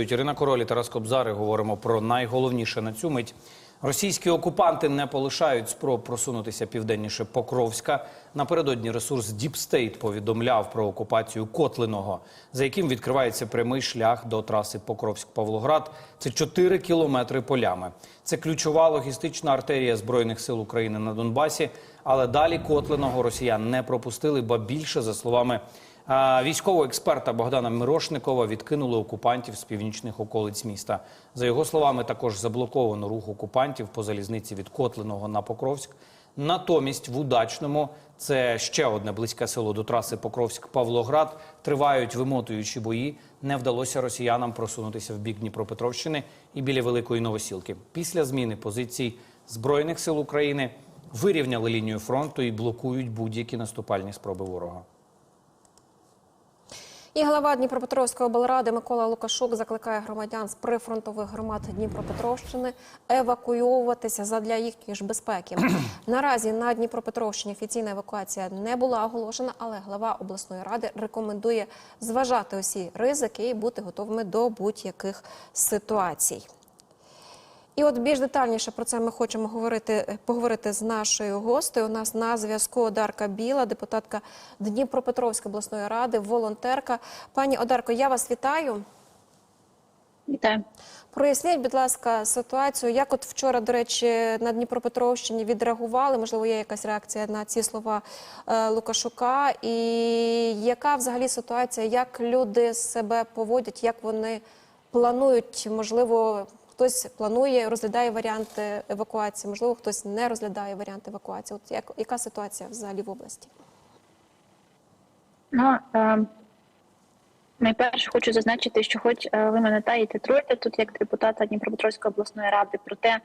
Ірина Король і Тарас Кобзари говоримо про найголовніше на цю мить. Російські окупанти не полишають спроб просунутися південніше Покровська. Напередодні ресурс State повідомляв про окупацію Котлиного, за яким відкривається прямий шлях до траси Покровськ-Павлоград. Це 4 кілометри полями. Це ключова логістична артерія збройних сил України на Донбасі. Але далі Котлиного росіян не пропустили, ба більше за словами. Військового експерта Богдана Мирошникова відкинули окупантів з північних околиць міста. За його словами, також заблоковано рух окупантів по залізниці від Котлиного на Покровськ. Натомість в Удачному, це ще одне близьке село до траси Покровськ-Павлоград, тривають вимотуючі бої. Не вдалося росіянам просунутися в бік Дніпропетровщини і біля Великої Новосілки. Після зміни позицій Збройних сил України вирівняли лінію фронту і блокують будь-які наступальні спроби ворога. І глава Дніпропетровської облради Микола Лукашук закликає громадян з прифронтових громад Дніпропетровщини евакуйовуватися задля їхньої ж безпеки. Наразі на Дніпропетровщині офіційна евакуація не була оголошена, але глава обласної ради рекомендує зважати усі ризики і бути готовими до будь-яких ситуацій. І от більш детальніше про це ми хочемо говорити, поговорити з нашою гостею. У нас на зв'язку Одарка Біла, депутатка Дніпропетровської обласної ради, волонтерка. Пані Одарко, я вас вітаю. Вітаю. Проясніть, будь ласка, ситуацію. Як от вчора, до речі, на Дніпропетровщині відреагували? Можливо, є якась реакція на ці слова е, Лукашука? І яка взагалі ситуація? Як люди себе поводять? Як вони планують? Можливо, хтось планує, розглядає варіанти евакуації, можливо, хтось не розглядає варіанти евакуації. От як яка ситуація взагалі в області? Ну, е, найперше хочу зазначити, що хоч е, ви мене та і титруєте тут як депутата Дніпропетровської обласної ради, проте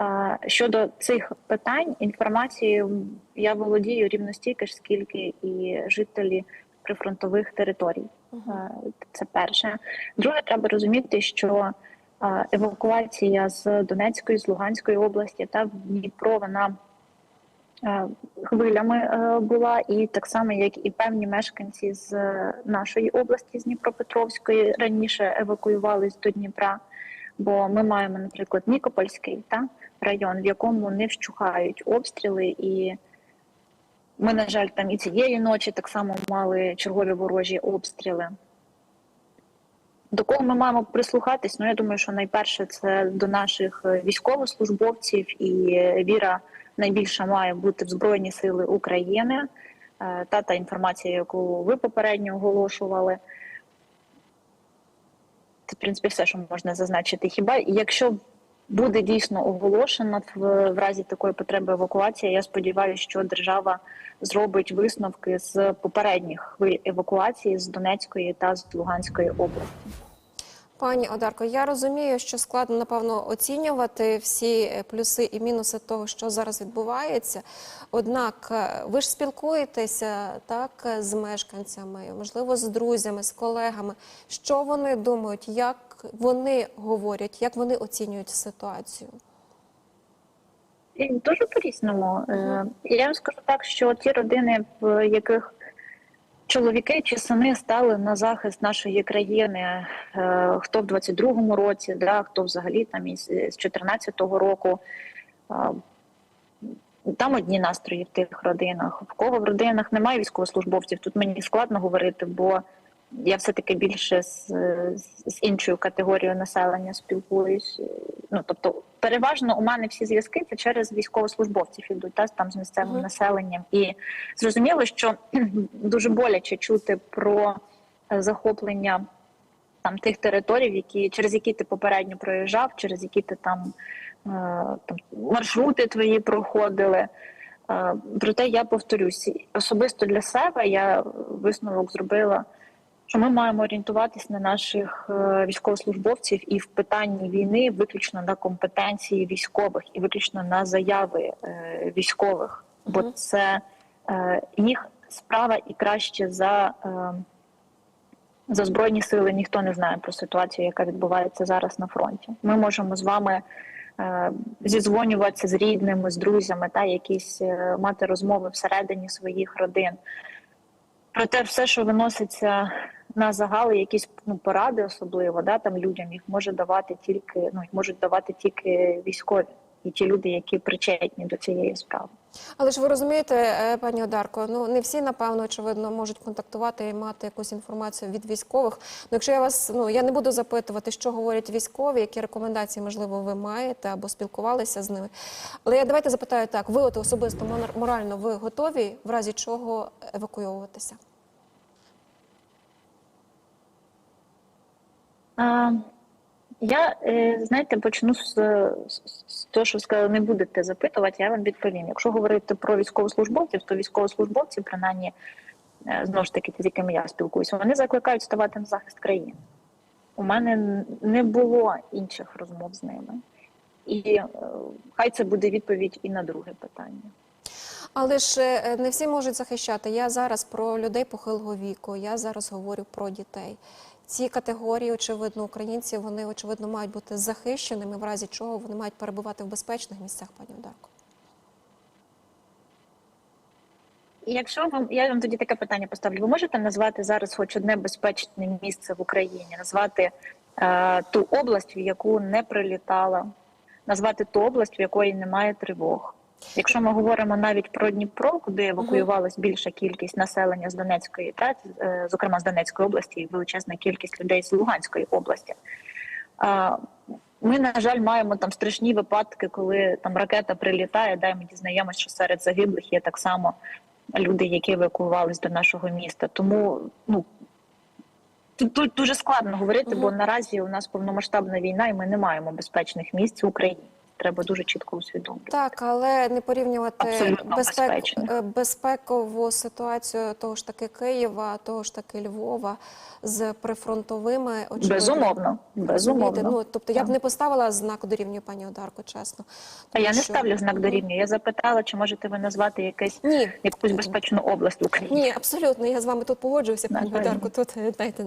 е, щодо цих питань інформацією я володію рівно стільки ж, скільки і жителі прифронтових територій. Е, Це перше. Друге, треба розуміти, що евакуація з Донецької, з Луганської області та в Дніпро вона хвилями е, була, і так само, як і певні мешканці з е, нашої області, з Дніпропетровської, раніше евакуювались до Дніпра. Бо ми маємо, наприклад, Нікопольський та район, в якому не вщухають обстріли, і ми, на жаль, там і цієї ночі так само мали чергові ворожі обстріли. До кого ми маємо прислухатись? Ну я думаю, що найперше це до наших е, військовослужбовців, і е, віра найбільша має бути в Збройні Сили України. Е, Та та інформація, яку ви попередньо оголошували. Це, в принципі, все, що можна зазначити. Хіба якщо буде дійсно оголошено в, в разі такої потреби евакуації, я сподіваюся, що держава зробить висновки з попередніх хвиль евакуації з Донецької та з Луганської області. Пані Одарко, я розумію, що складно напевно оцінювати всі е, плюси і мінуси того, що зараз відбувається. Однак е, ви ж спілкуєтеся так е, з мешканцями, можливо, з друзями, з колегами. Що вони думають, як вони говорять, як вони оцінюють ситуацію? Дуже по-різному. Е, Я вам скажу так, що ті родини, в яких чоловіки чи сини стали на захист нашої країни, е, хто в 22-му році, да, хто взагалі там із з 14-го року. Там одні настрої в тих родинах. В кого в родинах немає військовослужбовців, тут мені складно говорити, бо я все-таки більше з, з- іншою категорією населення спілкуюсь. Ну тобто, переважно у мене всі зв'язки це через військовослужбовців ідуть та там з місцевим Мгм. населенням. І зрозуміло, що дуже боляче чути про захоплення там тих територій, які через які ти попередньо проїжджав, через які ти там, е, там маршрути твої проходили. Е, Проте я повторюсь, особисто для себе я висновок зробила, що ми маємо орієнтуватись на наших е, військовослужбовців і в питанні війни виключно на компетенції військових і виключно на заяви е, військових, бо це е, їх справа і краще за. за збройні сили ніхто не знає про ситуацію, яка відбувається зараз на фронті. Ми можемо з вами е, зізвонюватися з рідними, з друзями, та якісь е, мати розмови всередині своїх родин. Проте, все, що виноситься на загали якісь ну, поради, особливо да, там людям їх може давати тільки ну їх можуть давати тільки військові і ті люди, які причетні до цієї справи. Але ж ви розумієте, е, пані Одарко, ну не всі напевно очевидно можуть контактувати і мати якусь інформацію від військових. Ну, якщо я вас ну я не буду запитувати, що говорять військові, які рекомендації можливо ви маєте або спілкувалися з ними. Але я давайте запитаю так: ви от особисто мор- морально ви готові в разі чого евакуйовуватися? А, я, е, знаєте, почну з, з, того, що сказали, не будете запитувати, я вам відповім. Якщо говорити про військовослужбовців, то військовослужбовці, принаймні, е, знову ж таки, з якими я спілкуюся, вони закликають ставати на захист країни. У мене не було інших розмов з ними. І е, хай це буде відповідь і на друге питання. Але ж не всі можуть захищати. Я зараз про людей похилого віку. Я зараз говорю про дітей. Ці категорії, очевидно, українці, вони очевидно мають бути захищеними, в разі чого вони мають перебувати в безпечних місцях, пані Одарко. Якщо вам я вам тоді таке питання поставлю, ви можете назвати зараз хоч одне безпечне місце в Україні, назвати е, ту область, в яку не прилітала, назвати ту область, в якої немає тривог. Якщо ми говоримо навіть про Дніпро, куди евакуювалась більша кількість населення з Донецької, та е, зокрема з Донецької області, і величезна кількість людей з Луганської області. Ми, на жаль, маємо там страшні випадки, коли там ракета прилітає, да, і ми дізнаємося, що серед загиблих є так само люди, які евакуювались до нашого міста. Тому ну тут, тут дуже складно говорити, бо наразі у нас повномасштабна війна, і ми не маємо безпечних місць в Україні. Треба дуже чітко усвідомлювати. Так, але не порівнювати Абсолютно безпек, е, безпекову ситуацію того ж таки Києва, того ж таки Львова з прифронтовими очевидно. Безумовно, безумовно. Ну, тобто я б не поставила знак дорівнює пані Одарко, чесно. А я не що- ставлю знак дорівнює. Я запитала, чи можете ви назвати якесь Ні, якусь безпечну область Україні. Ні, абсолютно. Я з вами тут погоджуюся, пані. Одарко. Тут знаєте,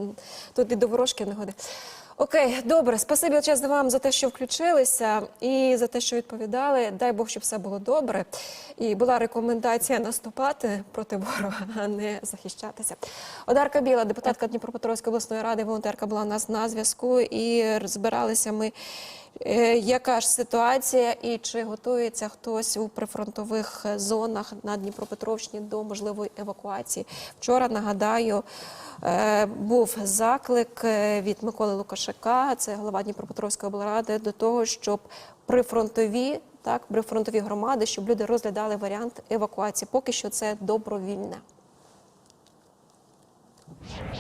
тут і до ворожки не годи. Окей, добре, спасибі чесно вам за те, що включилися і за те, що відповідали. Дай Бог, щоб все було добре. І була рекомендація наступати проти ворога, а не захищатися. Одарка Біла, депутатка Дніпропетровської обласної ради, волонтерка була у нас на зв'язку. І розбиралися ми, яка ж ситуація і чи готується хтось у прифронтових е, зонах на Дніпропетровщині до можливої евакуації. Вчора нагадаю. Е, Був заклик е, від Миколи Лукашака, це голова Дніпропетровської облради, до того, щоб прифронтові, так, прифронтові громади, щоб люди розглядали варіант евакуації. Поки що це добровільне.